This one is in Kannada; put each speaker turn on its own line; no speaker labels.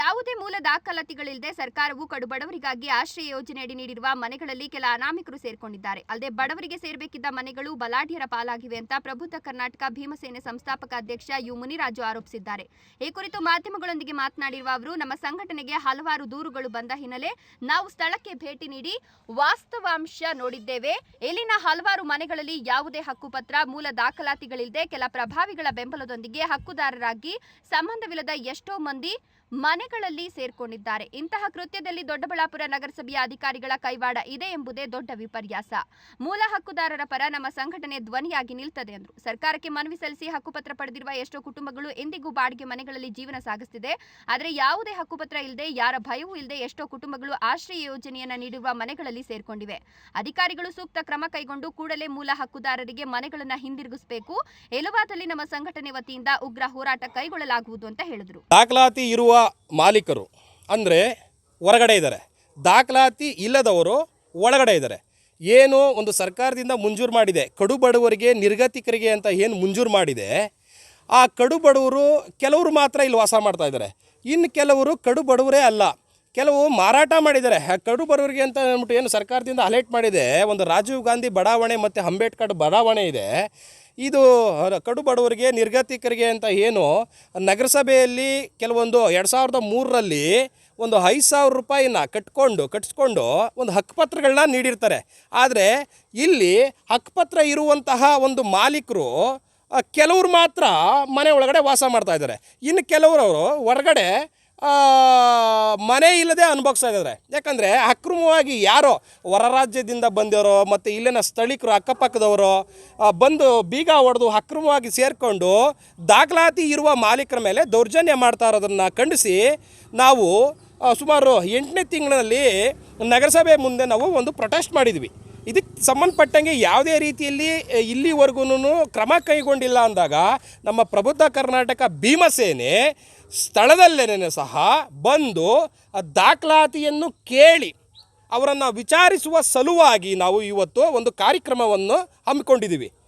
ಯಾವುದೇ ಮೂಲ ದಾಖಲಾತಿಗಳಿಲ್ಲದೆ ಸರ್ಕಾರವು ಕಡುಬಡವರಿಗಾಗಿ ಆಶ್ರಯ ಯೋಜನೆಯಡಿ ನೀಡಿರುವ ಮನೆಗಳಲ್ಲಿ ಕೆಲ ಅನಾಮಿಕರು ಸೇರ್ಕೊಂಡಿದ್ದಾರೆ. ಅಲ್ಲದೆ ಬಡವರಿಗೆ ಸೇರಬೇಕಿದ್ದ ಮನೆಗಳು ಬಲಾಢ್ಯರ ಪಾಲಾಗಿವೆ ಅಂತ ಪ್ರಬುದ್ಧ ಕರ್ನಾಟಕ ಭೀಮಸೇನೆ ಸಂಸ್ಥಾಪಕ ಅಧ್ಯಕ್ಷ ಯು ಮುನಿರಾಜು ಆರೋಪಿಸಿದ್ದಾರೆ. ಈ ಕುರಿತು ಮಾಧ್ಯಮಗಳೊಂದಿಗೆ ಮಾತನಾಡಿರುವ ಅವರು, ನಮ್ಮ ಸಂಘಟನೆಗೆ ಹಲವಾರು ದೂರುಗಳು ಬಂದ ಹಿನ್ನೆಲೆ ನಾವು ಸ್ಥಳಕ್ಕೆ ಭೇಟಿ ನೀಡಿ ವಾಸ್ತವಾಂಶ ನೋಡಿದ್ದೇವೆ. ಇಲ್ಲಿನ ಹಲವಾರು ಮನೆಗಳಲ್ಲಿ ಯಾವುದೇ ಹಕ್ಕುಪತ್ರ, ಮೂಲ ದಾಖಲಾತಿಗಳಿಲ್ಲದೆ ಕೆಲ ಪ್ರಭಾವಿಗಳ ಬೆಂಬಲದೊಂದಿಗೆ ಹಕ್ಕುದಾರರಾಗಿ ಸಂಬಂಧವಿಲ್ಲದ ಎಷ್ಟೋ ಮಂದಿ ಮನೆಗಳಲ್ಲಿ ಸೇರ್ಕೊಂಡಿದ್ದಾರೆ. ಇಂತಹ ಕೃತ್ಯದಲ್ಲಿ ದೊಡ್ಡಬಳ್ಳಾಪುರ ನಗರಸಭೆಯ ಅಧಿಕಾರಿಗಳ ಕೈವಾಡ ಇದೆ ಎಂಬುದೇ ದೊಡ್ಡ ವಿಪರ್ಯಾಸ. ಮೂಲ ಹಕ್ಕುದಾರರ ಪರ ನಮ್ಮ ಸಂಘಟನೆ ಧ್ವನಿಯಾಗಿ ನಿಲ್ತದೆ ಎಂದರು ಸರ್ಕಾರಕ್ಕೆ ಮನವಿ ಸಲ್ಲಿಸಿ ಹಕ್ಕುಪತ್ರ ಪಡೆದಿರುವ ಎಷ್ಟೋ ಕುಟುಂಬಗಳು ಎಂದಿಗೂ ಬಾಡಿಗೆ ಮನೆಗಳಲ್ಲಿ ಜೀವನ ಸಾಗಿಸುತ್ತಿದೆ ಆದರೆ ಯಾವುದೇ ಹಕ್ಕುಪತ್ರ ಇಲ್ಲದೆ ಯಾರ ಭಯವೂ ಇಲ್ಲದೆ ಎಷ್ಟೋ ಕುಟುಂಬಗಳು ಆಶ್ರಯ ಯೋಜನೆಯನ್ನು ನೀಡಿರುವ ಮನೆಗಳಲ್ಲಿ ಸೇರ್ಕೊಂಡಿವೆ. ಅಧಿಕಾರಿಗಳು ಸೂಕ್ತ ಕ್ರಮ ಕೈಗೊಂಡು ಕೂಡಲೇ ಮೂಲ ಹಕ್ಕುದಾರರಿಗೆ ಮನೆಗಳನ್ನು ಹಿಂದಿರುಗಿಸಬೇಕು. ಎಲುವಾದಲ್ಲಿ ನಮ್ಮ ಸಂಘಟನೆ ವತಿಯಿಂದ ಉಗ್ರ ಹೋರಾಟ ಕೈಗೊಳ್ಳಲಾಗುವುದು ಅಂತ ಹೇಳಿದರು.
ದಾಖಲಾತಿ ಇರುವ ಮಾಲೀಕರು, ಅಂದರೆ ಹೊರಗಡೆ ಇದ್ದಾರೆ. ದಾಖಲಾತಿ ಇಲ್ಲದವರು ಒಳಗಡೆ ಇದ್ದಾರೆ. ಏನು ಒಂದು ಸರ್ಕಾರದಿಂದ ಮುಂಜೂರು ಮಾಡಿದೆ, ಕಡು ಬಡವರಿಗೆ, ನಿರ್ಗತಿಕರಿಗೆ ಅಂತ ಏನು ಮುಂಜೂರು ಮಾಡಿದೆ, ಆ ಕಡು ಬಡವರು ಕೆಲವರು ಮಾತ್ರ ಇಲ್ಲಿ ವಾಸ ಮಾಡ್ತಾ ಇದ್ದಾರೆ. ಇನ್ನು ಕೆಲವರು ಕಡು ಬಡವರೇ ಅಲ್ಲ. ಕೆಲವು ಮಾರಾಟ ಮಾಡಿದ್ದಾರೆ. ಕಡು ಬಡವರಿಗೆ ಅಂತ ಅಂದ್ಬಿಟ್ಟು ಏನು ಸರ್ಕಾರದಿಂದ ಅಲರ್ಟ್ ಮಾಡಿದೆ. ಒಂದು ರಾಜೀವ್ ಗಾಂಧಿ ಬಡಾವಣೆ ಮತ್ತು ಅಂಬೇಡ್ಕರ್ ಬಡಾವಣೆ ಇದೆ. ಇದು ಕಡು ಬಡವರಿಗೆ ನಿರ್ಗತಿಕರಿಗೆ ಅಂತ ಏನು, ನಗರಸಭೆಯಲ್ಲಿ ಕೆಲವೊಂದು ಎರಡು ಸಾವಿರದ ಮೂರರಲ್ಲಿ ಒಂದು ಐದು ಸಾವಿರ ರೂಪಾಯಿನ ಕಟ್ಕೊಂಡು, ಕಟ್ಸ್ಕೊಂಡು ಒಂದು ಹಕ್ಕುಪತ್ರಗಳನ್ನ ನೀಡಿರ್ತಾರೆ. ಆದರೆ ಇಲ್ಲಿ ಹಕ್ಕುಪತ್ರ ಇರುವಂತಹ ಒಂದು ಮಾಲೀಕರು ಕೆಲವರು ಮಾತ್ರ ಮನೆ ಒಳಗಡೆ ವಾಸ ಮಾಡ್ತಾ ಇದ್ದಾರೆ. ಇನ್ನು ಕೆಲವರು ಹೊರಗಡೆ ಮನೆ ಇಲ್ಲದೆ ಅನುಭವಿಸ್ತಾ ಇದ್ದಾರೆ ಯಾಕಂದರೆ ಅಕ್ರಮವಾಗಿ ಯಾರೋ ಹೊರ ರಾಜ್ಯದಿಂದ ಬಂದವರು ಮತ್ತು ಇಲ್ಲಿನ ಸ್ಥಳೀಕರು ಅಕ್ಕಪಕ್ಕದವರು ಬಂದು ಬೀಗ ಹೊಡೆದು ಅಕ್ರಮವಾಗಿ ಸೇರಿಕೊಂಡು ದಾಖಲಾತಿ ಇರುವ ಮಾಲೀಕರ ಮೇಲೆ ದೌರ್ಜನ್ಯ ಮಾಡ್ತಾ ಇರೋದನ್ನು ಖಂಡಿಸಿ ನಾವು ಸುಮಾರು ಎಂಟನೇ ತಿಂಗಳಲ್ಲಿ ನಗರಸಭೆ ಮುಂದೆ ನಾವು ಒಂದು ಪ್ರೊಟೆಸ್ಟ್ ಮಾಡಿದ್ವಿ. ಇದಕ್ಕೆ ಸಂಬಂಧಪಟ್ಟಂಗೆ ಯಾವುದೇ ರೀತಿಯಲ್ಲಿ ಇಲ್ಲಿವರೆಗೂ ಕ್ರಮ ಕೈಗೊಂಡಿಲ್ಲ ಅಂದಾಗ ನಮ್ಮ ಪ್ರಬುದ್ಧ ಕರ್ನಾಟಕ ಭೀಮಸೇನೆ ಸ್ಥಳದಲ್ಲೇನೆ ಸಹ ಬಂದು ಆ ದಾಖಲಾತಿಯನ್ನು ಕೇಳಿ ಅವರನ್ನು ವಿಚಾರಿಸುವ ಸಲುವಾಗಿ ನಾವು ಇವತ್ತು ಒಂದು ಕಾರ್ಯಕ್ರಮವನ್ನು ಹಮ್ಮಿಕೊಂಡಿದ್ದೀವಿ.